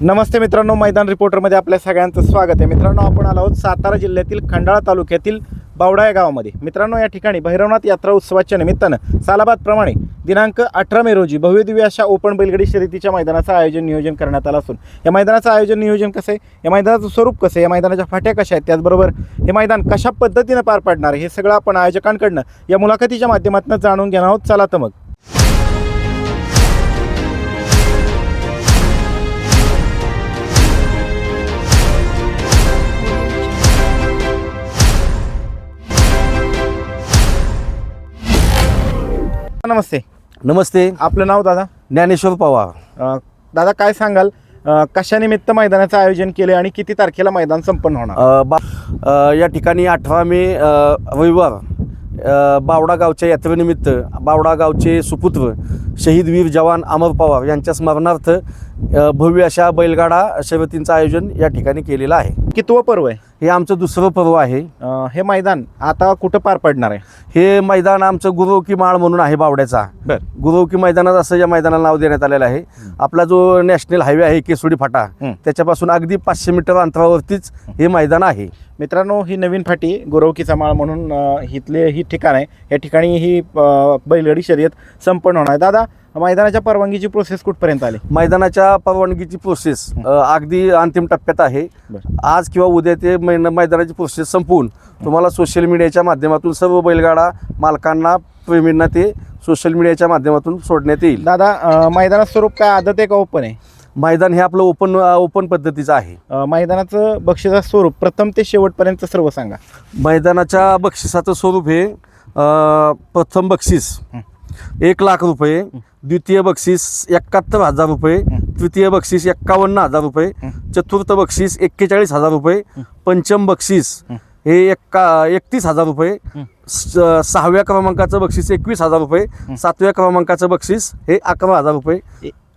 नमस्ते मित्रांनो मैदान रिपोर्टरमध्ये आपल्या सगळ्यांचं स्वागत आहे. मित्रांनो आपण आलो आहोत सातारा जिल्ह्यातील खंडाळा तालुक्यातील बावडा या गावामध्ये. मित्रांनो या ठिकाणी भैरवनाथ यात्रा उत्सवाच्या निमित्तानं सालाबादप्रमाणे दिनांक अठरा मे रोजी भव्यदिव्य अशा ओपन बैलगडी शर्यतीच्या मैदानाचं आयोजन नियोजन करण्यात आलं असून या मैदानाचं आयोजन नियोजन कसं आहे? या मैदानाचं स्वरूप कसं आहे? या मैदानाच्या फाट्या कशा आहेत? त्याचबरोबर हे मैदान कशा पद्धतीनं पार पाडणार हे सगळं आपण आयोजकांकडनं या मुलाखतीच्या माध्यमातून जाणून घेणार आहोत. चला तर मग. नमस्ते. नमस्ते. आपलं नाव दादा? ज्ञानेश्वर पवार. अ, दादा काय सांगाल? अ, कशानिमित्त मैदानाचं आयोजन केले आणि किती तारखेला मैदान संपन्न होणार? अ, बा अ, या ठिकाणी अठरा मे अ, रविवार अ, बावडा गावच्या यात्रेनिमित्त बावडा गावचे सुपुत्र शहीद वीर जवान अमर पवार यांच्या स्मरणार्थ भव्य अशा बैलगाडा शर्यतींचं आयोजन या ठिकाणी केलेलं आहे. कितवं पर्व आहे? हे आमचं दुसरं पर्व आहे. हे मैदान आता कुठं पार पडणार आहे? हे मैदान आमचं गुरुकी माळ म्हणून आहे बावड्याचा. गुरुकी मैदानात असं या मैदानाला नाव देण्यात आलेलं आहे. आपला जो नॅशनल हायवे आहे केसोडी फाटा. त्याच्यापासून अगदी पाचशे मीटर अंतरावरतीच हे मैदान आहे. मित्रांनो ही नवीन फाटी गोरवकीचा माळ म्हणून इथले ही ठिकाण आहे. या ठिकाणी ही बैलगाडी शर्यत संपन्न होणार आहे. दादा मैदानाच्या परवानगीची प्रोसेस कुठपर्यंत आली? मैदानाच्या परवानगीची प्रोसेस अगदी अंतिम टप्प्यात आहे. आज किंवा उद्या ते मैन मैदानाची प्रोसेस संपवून तुम्हाला सोशल मीडियाच्या माध्यमातून सर्व बैलगाडा मालकांना प्रेमींना ते सोशल मीडियाच्या माध्यमातून सोडण्यात येईल. दादा मैदानाचं स्वरूप काय? आदत आहे का ओपन आहे? मैदान हे आपलं ओपन ओपन पद्धतीचं आहे. मैदानाचं बक्षिसाचं स्वरूप प्रथम ते शेवटपर्यंत सर्व सांगा. मैदानाच्या बक्षिसाचं स्वरूप हे प्रथम बक्षीस. एक लाख रुपये द्वितीय बक्षीस एकाहत्तर हजार रुपये. तृतीय बक्षीस एक्कावन्न हजार रुपये. चतुर्थ बक्षीस एक्केचाळीस हजार रुपये. पंचम बक्षीस हं. एक्का एकतीस हजार रुपये सहाव्या क्रमांकाचं बक्षीस एकवीस हजार रुपये सातव्या क्रमांकाचं बक्षीस हे अकरा हजार रुपये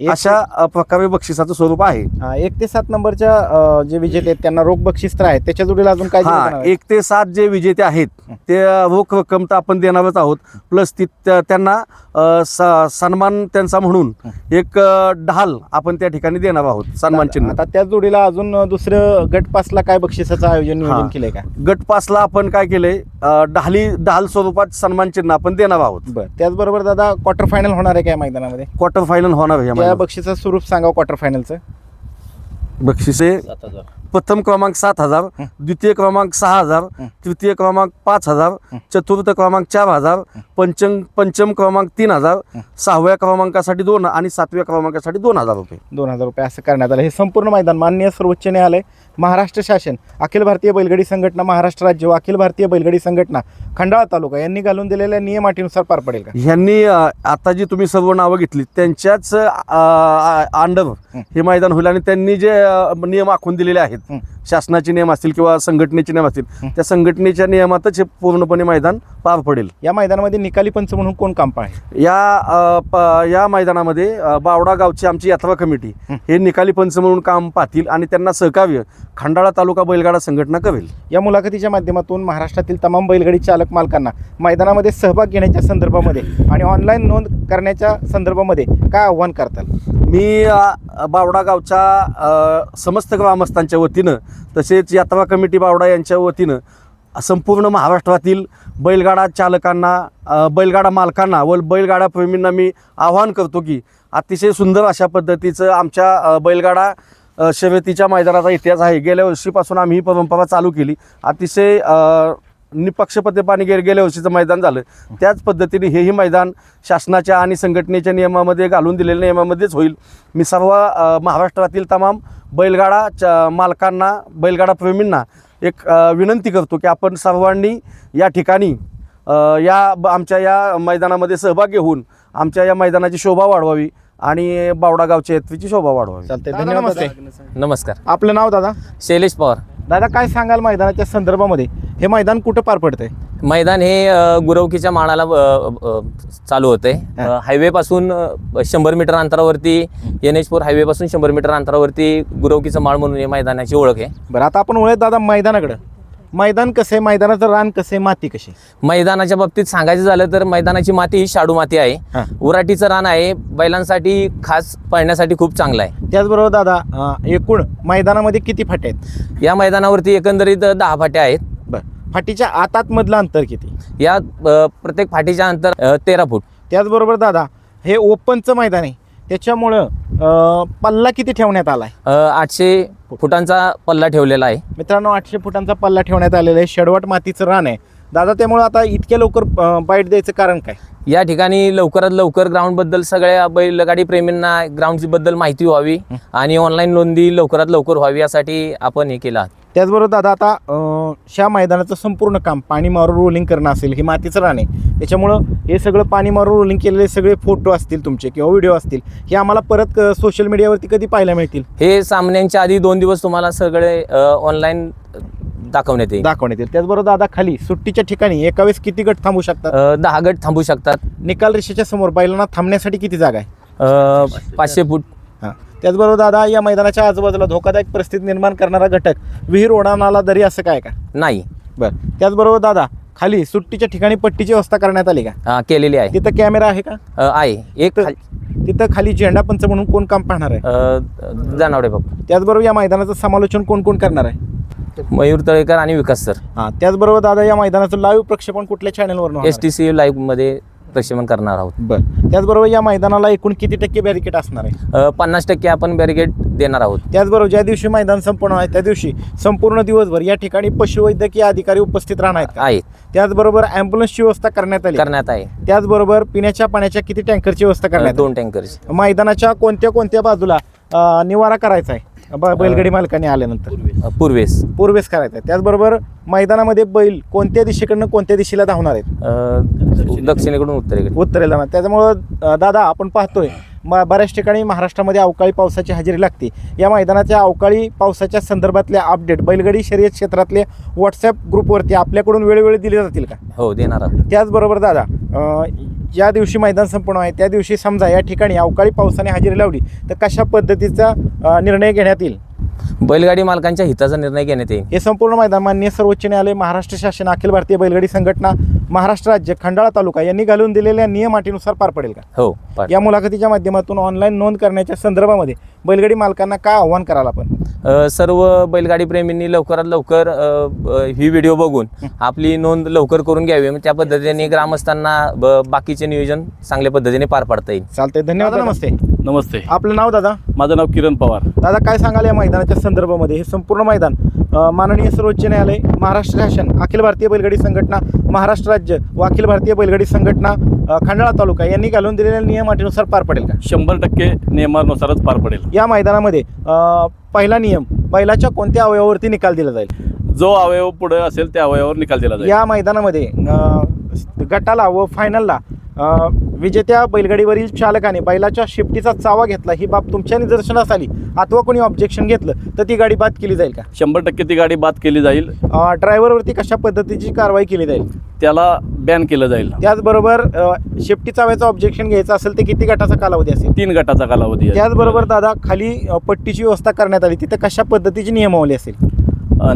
अशा प्रकारे बक्षिसाचं स्वरूप आहे. हा, एक ते सात नंबरच्या अ, जे विजेते आहेत त्यांना रोख बक्षीस तर आहे त्याच्या जोडीला अजून काय दिलं जाणार आहे? एक ते सात जे विजेते आहेत ते रोख रक्कम तर आपण देणारच आहोत. प्लस ती त्या- त्यांना अ, स- सन्मान त्यांचा म्हणून एक अ, ढाल आपण त्या ठिकाणी देणार आहोत सन्मान चिन्ह. आता त्याच जोडीला अजून दुसरं गट पासला काय बक्षिसाचं आयोजन नियोजन हा. केलंय का? गट पासला आपण काय केलंय? अ, ढाली ढाल स्वरूपात सन्मान चिन्ह आपण देणार आहोत. बरं. त्याचबरोबर दादा क्वार्टर फायनल होणार आहे काय मैदानामध्ये? क्वार्टर फायनल होणार आहे या त्या महिन्यात. बक्षिसाचं स्वरूप सांगा क्वार्टर फायनलचं बक्षिसे? प्रथम क्रमांक सात हजार. द्वितीय क्रमांक सहा हजार. तृतीय क्रमांक पाच हजार. चतुर्थ क्रमांक चार हजार पंचम पंचम क्रमांक तीन हजार. सहाव्या क्रमांकासाठी दोन आणि सातव्या क्रमांकासाठी दोन हजार रुपये दोन हजार रुपये असं करण्यात आलं हे संपूर्ण मैदान माननीय सर्वोच्च न्यायालय महाराष्ट्र शासन अखिल भारतीय बैलगाडी संघटना महाराष्ट्र राज्य व अखिल भारतीय बैलगाडी संघटना खंडाळा तालुका यांनी घालून दिलेल्या नियम अटीनुसार पार पडेल का ह्यांनी आता जी तुम्ही सर्व नावं घेतली त्यांच्याच अंडर हं. मैदान होईल आणि त्यांनी जे नियम आखून दिलेले आहेत हं. शासनाचे नियम असतील किंवा संघटनेचे नियम असतील. त्या संघटनेच्या नियमातच हे पूर्णपणे मैदान पार पडेल या मैदानामध्ये निकाली पंच म्हणून कोण काम आहे या प- या मैदानामध्ये अ, बावडा गावची आमची यात्रा कमिटी हं. हे निकाली पंच म्हणून काम पाहतील आणि त्यांना सहकार्य खंडाळा तालुका बैलगाडा संघटना करेल या मुलाखतीच्या माध्यमातून महाराष्ट्रातील तमाम बैलगाडी चालक मालकांना मैदानामध्ये सहभाग घेण्याच्या संदर्भामध्ये आणि ऑनलाईन नोंद करण्याच्या संदर्भामध्ये काय आव्हान करताल मी अ, बावडा गावच्या अ, समस्त ग्रामस्थांच्या वतीनं वतीनं तसेच यात्रा कमिटी बावडा यांच्या वतीनं संपूर्ण महाराष्ट्रातील बैलगाडा चालकांना बैलगाडा मालकांना व बैलगाडा प्रेमींना मी आवाहन करतो की अतिशय सुंदर अशा पद्धतीचं आमच्या बैलगाडा शर्यतीच्या मैदानाचा इतिहास आहे. गेल्या वर्षीपासून आम्ही ही परंपरा चालू केली. अतिशय अ, निपक्षपातीपणे गे गेल्या वर्षीचं मैदान झालं. त्याच पद्धतीने हेही मैदान शासनाच्या आणि संघटनेच्या नियमामध्ये घालून दिलेल्या नियमामध्येच होईल. मी सर्व महाराष्ट्रातील तमाम बैलगाडा च मालकांना बैलगाडा प्रेमींना एक विनंती करतो की आपण सर्वांनी या ठिकाणी या ब- आमच्या या मैदानामध्ये सहभाग घेऊन आमच्या या मैदानाची शोभा वाढवावी आणि बावडा गावच्या यात्रेची शोभा वाढवावी. नमस्ते. नमस्कार. आपलं नाव दादा? शैलेश पवार. दादा काय सांगाल मैदानाच्या संदर्भामध्ये? हे मैदान कुठं पार पडतंय? मैदान हे गुरवकीच्या माळाला चालू होते हा. हायवे पासून शंभर मीटर अंतरावरती एन एच फोर हायवे पासून शंभर मीटर अंतरावरती गुरवकीचं माळ म्हणून या मैदानाची ओळख आहे. बरं आता आपण वळत दादा मैदानाकडं. मैदान कसं आहे मैदानाचं रान कसं आहे माती कशी? मैदानाच्या बाबतीत सांगायचं झालं तर मैदानाची माती ही शाडू माती हा. आहे उराटीचं रान आहे. बैलांसाठी खास पळण्यासाठी खूप चांगलं आहे. त्याचबरोबर दादा अं, एकूण मैदानामध्ये किती फाटे आहेत? या मैदानावरती एकंदरीत दहा फाट्या आहेत. बरं. फाटीच्या आतात मधलं अंतर किती? या अ, प्रत्येक फाटीच्या अंतर अ, तेरा फूट. त्याचबरोबर दादा हे ओपनचं मैदान आहे. त्याच्यामुळं अं, पल्ला किती ठेवण्यात आला आहे आठशे फुटांचा पल्ला ठेवलेला आहे. मित्रांनो आठशे फुटांचा पल्ला ठेवण्यात आलेला आहे. शेडवट मातीचं रान आहे. दादा त्यामुळं आता इतक्या लवकर बाईट द्यायचं कारण काय? या ठिकाणी लवकरात लवकर ग्राउंडबद्दल सगळ्या बैलगाडी प्रेमींना ग्राउंडची बद्दल माहिती व्हावी आणि ऑनलाईन नोंदी लवकरात लवकर व्हावी यासाठी आपण हे केलं. त्याचबरोबर दादा आता ह्या मैदानाचं संपूर्ण काम पाणी मारून रोलिंग करणं असेल हे मातीचं आहे. त्याच्यामुळं हे सगळं पाणी मारून रोलिंग केलेले सगळे फोटो असतील तुमचे किंवा व्हिडिओ असतील हे आम्हाला परत सोशल मीडियावरती कधी पाहायला मिळतील? हे सामन्यांच्या आधी दोन दिवस तुम्हाला सगळे ऑनलाईन दाखवण्यात येईल. दाखवण्यात येईल. त्याचबरोबर दादा खाली सुट्टीच्या ठिकाणी एका वेळेस किती गट थांबू शकतात? अ, दहा गट थांबू शकतात. निकाल रेषेच्या समोर बैलांना थांबण्यासाठी किती जागा आहे? अ, पाचशे फूट. हां. त्याचबरोबर दादा या मैदानाच्या आजूबाजूला धोकादायक परिस्थिती निर्माण करणारा घटक विहीर ओढाणाला दरी असं काय का? नाही. बरं. त्याचबरोबर दादा खाली सुट्टीच्या ठिकाणी पट्टीची व्यवस्था करण्यात आली का? अ, केलेली आहे. तिथं कॅमेरा आहे का? अ, आहे. एक तर तिथं खाली झेंडा पंच म्हणून कोण काम पाहणार आहे? अ, जानावडे बापू त्याचबरोबर या मैदानाचं समालोचन कोण कोण करणार आहे? मयूर तळेकर आणि विकास सर. हां त्याचबरोबर दादा या मैदानाचं लाईव्ह प्रक्षेपण कुठल्या चॅनलवर एस टी सी लाईव्हमध्ये प्रक्षेपण करणार आहोत. बरं. त्याचबरोबर या मैदानाला एकूण किती टक्के बॅरिकेट असणार आहे? पन्नास टक्के आपण बॅरिगेट देणार आहोत. त्याचबरोबर ज्या दिवशी मैदान संपन्न आहे त्या दिवशी संपूर्ण दिवसभर या ठिकाणी पशुवैद्यकीय अधिकारी उपस्थित राहणार आहेत त्याचबरोबर ॲम्ब्युलन्सची व्यवस्था करण्यात आली. करण्यात आहे. त्याचबरोबर पिण्याच्या पाण्याच्या किती टँकरची व्यवस्था करण्यात दोन टँकर्स आली? मैदानाच्या कोणत्या कोणत्या बाजूला निवारा करायचा आहे? ब- बैलगाडी मालकाने आल्यानंतर. पूर्वेस. पूर्वेस. करायचा आहे. त्याचबरोबर मैदानामध्ये बैल कोणत्या दिशेकडनं कोणत्या दिशेला धावणार आहेत? अ, दक्षिणेकडून उत्तरेकडे. उत्तरेला जाणार त्याच्यामुळं अं, दादा आपण पाहतोय म बऱ्याच ठिकाणी महाराष्ट्रामध्ये अवकाळी पावसाची हजेरी लागते. या मैदानाच्या अवकाळी पावसाच्या संदर्भातल्या अपडेट बैलगाडी शर्यत क्षेत्रातले व्हॉट्सअप ग्रुपवरती आपल्याकडून वेळोवेळी दिले जातील का? हो देणार आहोत. त्याचबरोबर दादा अं, ज्या दिवशी मैदान संपूर्ण आहे त्या दिवशी समजा या ठिकाणी अवकाळी पावसाने हजेरी लावली तर कशा पद्धतीचा निर्णय घेण्यात येईल? बैलगाडी मालकांच्या हिताचा निर्णय घेण्यात येईल. हे संपूर्ण मैदान मान्य सर्वोच्च न्यायालय महाराष्ट्र शासन अखिल भारतीय बैलगाडी संघटना महाराष्ट्र राज्य खंडाळा तालुका यांनी घालून दिलेल्या नियम अटीनुसार पार पडेल का? हो पाठ- या मुलाखतीच्या माध्यमातून ऑनलाईन नोंद करण्याच्या संदर्भामध्ये बैलगाडी मालकांना काय आव्हान करायला आपण? अ, सर्व बैलगाडी प्रेमींनी लवकरात लवकर अ, ही व्हिडिओ बघून आपली नोंद लवकर करून घ्यावी. मग त्या पद्धतीने ग्रामस्थांना ब- बाकीचे नियोजन चांगल्या पद्धतीने पार पाडता येईल. चालतंय. धन्यवाद नमस्ते. नमस्ते. आपलं नाव दादा? माझं नाव किरण पवार. दादा काय सांगाल या मैदानाच्या संदर्भामध्ये? हे संपूर्ण मैदान अ, माननीय सर्वोच्च न्यायालय महाराष्ट्र शासन अखिल भारतीय बैलगाडी संघटना महाराष्ट्र राज्य व अखिल भारतीय बैलगाडी संघटना खंडाळा तालुका यांनी घालून दिलेल्या नियम अटीनुसार पार पडेल का? शंभर टक्के नियमानुसारच पार पडेल. या मैदानामध्ये पहिला नियम बैलाच्या कोणत्या अवयवावरती निकाल दिला जाईल? जो अवयव पुढे असेल त्या अवयवावर निकाल दिला जाईल. या मैदानामध्ये गटाला व फायनलला विजेत्या बैलगाडीवरील चालकाने बैलाच्या शिफ्टीचा चावा घेतला. ही बाब तुमच्या निदर्शनास आली. अथवा कोणी ऑब्जेक्शन घेतलं तर ती गाडी बाद केली जाईल का? शंभर टक्के ती गाडी बाद केली जाईल. ड्रायव्हरवरती कशा पद्धतीची कारवाई केली जाईल? त्याला बॅन केलं जाईल. त्याचबरोबर शेफ्टी चाव्याचं ऑब्जेक्शन घ्यायचं असेल तर किती गटाचा कालावधी असेल? तीन गटाचा कालावधी त्याचबरोबर दादा खाली पट्टीची व्यवस्था करण्यात आली. तिथं कशा पद्धतीची नियमावली असेल?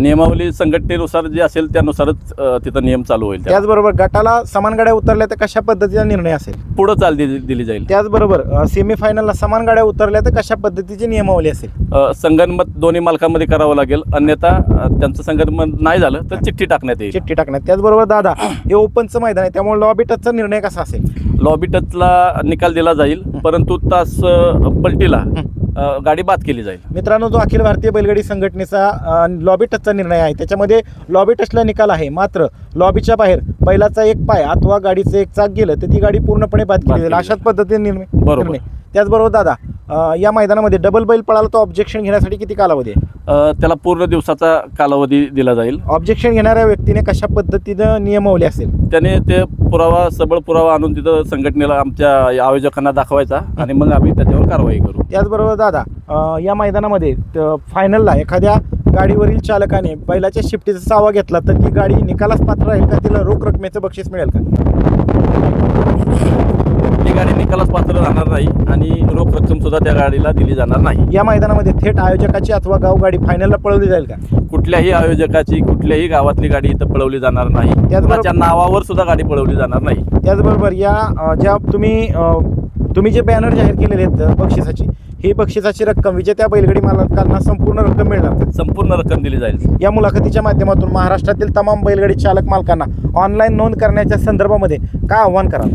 नियमावली संघटनेनुसार जे असेल त्यानुसारच तिथं नियम चालू होईल त्याचबरोबर गटाला समान गाड्या उतरल्या तर कशा पद्धतीचा निर्णय असेल? पुढं चाल दिली दिली जाईल. त्याचबरोबर सेमीफायनलला समान गाड्या उतरल्या तर कशा पद्धतीची नियमावली असेल? अ, संगनमत दोन्ही मालकांमध्ये करावं लागेल. अन्यथा त्यांचं संगनमत नाही झालं तर चिठ्ठी टाकण्यात येईल. चिठ्ठी टाकण्यात. त्याचबरोबर दादा हे ओपनचं मैदान आहे त्यामुळे लॉबी टचचा निर्णय कसा असेल? लॉबी टचला निकाल दिला जाईल परंतु तास पलटीला गाडी बाद केली जाईल. मित्रांनो जो अखिल भारतीय बैलगाडी संघटनेचा लॉबी टचचा निर्णय आहे त्याच्यामध्ये लॉबी टचला निकाल आहे. मात्र लॉबीच्या बाहेर बैलाचा एक पाय अथवा गाडीचं एक चाक गेलं तर ती गाडी पूर्णपणे बाद केली जाईल. अशाच पद्धतीने निर्णय बरोबर. त्याचबरोबर दादा या मैदानामध्ये डबल बैल पळाला तो ऑब्जेक्शन घेण्यासाठी किती कालावधी आहे? त्याला पूर्ण दिवसाचा कालावधी दिला जाईल. ऑब्जेक्शन घेणाऱ्या व्यक्तीने कशा पद्धतीनं नियमावली असेल? त्याने ते पुरावा सबळ पुरावा आणून तिथं संघटनेला आमच्या आयोजकांना दाखवायचा आणि मग आम्ही त्याच्यावर कारवाई करू. त्याचबरोबर दादा या मैदानामध्ये फायनलला एखाद्या गाडीवरील चालकाने बैलाच्या शिफ्टीचा चावा घेतला तर ती गाडी निकालास पात्र राहील का? तिला रोख रकमेचं बक्षीस मिळेल का? गाडी निकालास पात्र राहणार नाही आणि रोख रक्कम सुद्धा त्या गाडीला दिली जाणार नाही. या मैदानामध्ये थेट आयोजकाची अथवा गाव गाडी फायनलला पळवली जाईल का? कुठल्याही आयोजकाची कुठल्याही गावातली गाडी इथं पळवली जाणार नाही. त्याचबरोबर- कोणाच्या नावावर सुद्धा गाडी पळवली जाणार नाही. त्याचबरोबर या अ, ज्या तुम्ही अ, तुम्ही जे बॅनर जाहीर केलेले आहेत अ, बक्षिसाची ही बक्षिसाची रक्कम विजेत्या बैलगाडी मालकांना संपूर्ण रक्कम मिळणार का? संपूर्ण रक्कम दिली जाईल. या मुलाखतीच्या माध्यमातून महाराष्ट्रातील तमाम बैलगाडी चालक मालकांना ऑनलाईन नोंद करण्याच्या संदर्भामध्ये काय आव्हान कराल?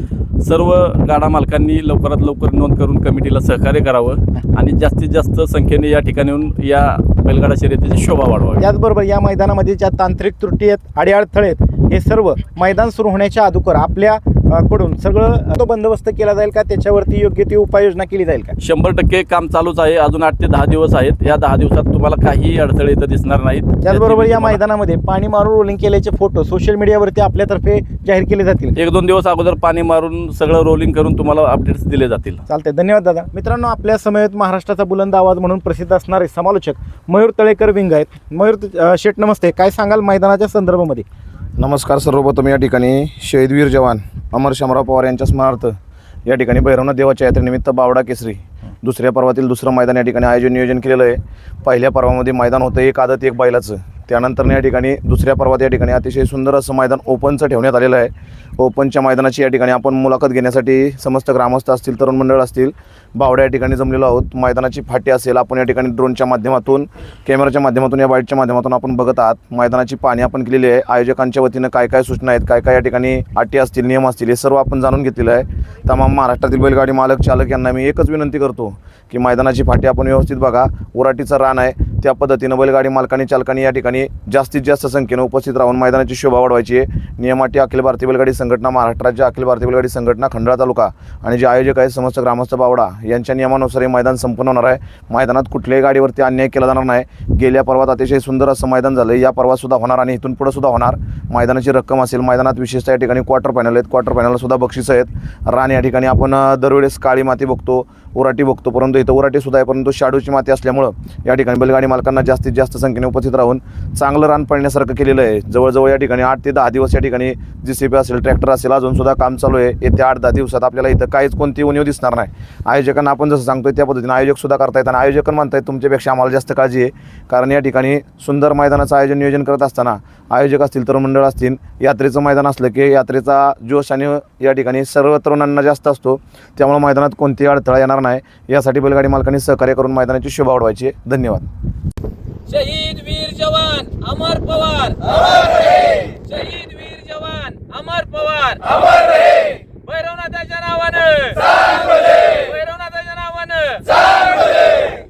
सर्व गाडा मालकांनी लवकरात लवकर नोंद करून कमिटीला सहकार्य करावं आणि जास्तीत जास्त संख्येने या ठिकाणी येऊन या बैलगाडा शर्यतीची शोभा वाढवावी. त्याचबरोबर या मैदानामध्ये ज्या तांत्रिक त्रुटी आहेत अडीअडथळे आहेत हे सर्व मैदान सुरू होण्याच्या अगोदर आपल्या कडून सगळं तो बंदोबस्त केला जाईल का? त्याच्यावरती योग्य ती उपाययोजना केली जाईल का? शंभर टक्के काम चालूच आहे. अजून आठ ते दहा दिवस आहेत. या दहा दिवसात तुम्हाला काही अडथळे इथं दिसणार नाहीत. त्याचबरोबर त्याची या मैदानामध्ये पाणी मारून रोलिंग केल्याचे फोटो सोशल मीडियावरती आपल्यातर्फे जाहीर केले जातील. एक दोन दिवस अगोदर पाणी मारून सगळं रोलिंग करून तुम्हाला अपडेट्स दिले जातील. चालतंय. धन्यवाद दादा. मित्रांनो आपल्या समयेत महाराष्ट्राचा बुलंद आवाज म्हणून प्रसिद्ध असणारे समालोचक मयूर तळेकर विंग आहेत. मयूर शेठ नमस्ते. काय सांगाल मैदानाच्या संदर्भामध्ये? नमस्कार सर्वप्रथम या ठिकाणी शहीदवीर जवान अमर शामराव पवार यांच्या स्मरणार्थ या ठिकाणी भैरवनाथ देवाच्या यात्रेनिमित्त बावडा केसरी दुसऱ्या पर्वातील दुसरं मैदान या ठिकाणी आयोजन नियोजन केलेलं आहे. पहिल्या पर्वामध्ये मैदान होतं एक आदत एक बैलाचं. त्यानंतर या ठिकाणी दुसऱ्या पर्वात या ठिकाणी अतिशय सुंदर असं मैदान ओपनचं ठेवण्यात आलेलं आहे. ओपनच्या मैदानाची या ठिकाणी आपण मुलाखत घेण्यासाठी समस्त ग्रामस्थ असतील तरुण मंडळ असतील बावड्या या ठिकाणी जमलेलो आहोत. मैदानाची फाटी असेल आपण या ठिकाणी ड्रोनच्या माध्यमातून कॅमेराच्या माध्यमातून या बाईटच्या माध्यमातून आपण बघत आहात. मैदानाची पाणी आपण केलेली आहे. आयोजकांच्या वतीनं काय काय सूचना आहेत काय काय या ठिकाणी अटी असतील नियम असतील हे सर्व आपण जाणून घेतलेलं आहे. तमाम महाराष्ट्रातील बैलगाडी मालक चालक यांना मी एकच विनंती करतो की मैदानाची फाटी आपण व्यवस्थित बघा. उराटीचं रान आहे. त्या पद्धतीनं बैलगाडी मालकांनी चालकांनी या ठिकाणी जास्तीत जास्त संख्येनं उपस्थित राहून मैदानाची शोभा वाढवायची आहे. नियमाटी अखिल भारतीय बैलगाडी संघटना महाराष्ट्राच्या अखिल भारतीय बैलगाडी संघटना खंडाळा तालुका आणि जे आयोजक आहेत समस्त ग्रामस्थ बावडा यांच्या नियमानुसार हे मैदान संपन्न होणार आहे. मैदानात कुठल्याही गाडीवरती अन्याय केला जाणार नाही. गेल्या पर्वात अतिशय सुंदर असं मैदान झालं. या पर्वात सुद्धा होणार आणि इथून पुढे सुद्धा होणार. मैदानाची रक्कम असेल मैदानात विशेषतः या ठिकाणी क्वार्टर फायनल आहेत. क्वार्टर फायनलसुद्धा बक्षीस आहेत. रान या ठिकाणी आपण दरवेळेस काळी माती बघतो. उराटी बघतो. परंतु इथं उराटी सुद्धा आहे परंतु शाडूची माती असल्यामुळं या ठिकाणी बैलगाडी मालकांना जास्तीत जास्त संख्येने उपस्थित राहून चांगलं रान पडण्यासारखं केलेलं आहे. जवळजवळ या ठिकाणी आठ ते दहा दिवस या ठिकाणी जी सी पी असेल ट्रॅक्टर असेल अजूनसुद्धा काम चालू आहे. येत्या आठ दहा दिवसात आपल्याला इथं काहीच कोणती उणीव दिसणार नाही. आयोजकांना आपण जसं सांगतोय त्या पद्धतीने आयोजकसुद्धा करता करतायत आणि आयोजक म्हणतायत तुमच्यापेक्षा आम्हाला जास्त काळजी आहे. कारण या ठिकाणी सुंदर मैदानाचं आयोजन नियोजन करत असताना आयोजक असतील तरुण मंडळ असतील यात्रेचं मैदान असलं की यात्रेचा जोश आणि या ठिकाणी सर्व तरुणांना जास्त असतो. त्यामुळे मैदानात कोणतीही अडथळा येणार नाही. यासाठी बैलगाडी मालकांनी सहकार्य करून मैदानाची शोभा वाढवायची. आहे धन्यवाद. शहीद वीर जवान अमर पवार. शहीद वीर जवान अमर पवार. भैरवनाथाच्या नावानं. भैरवनाथाच्या नावानं.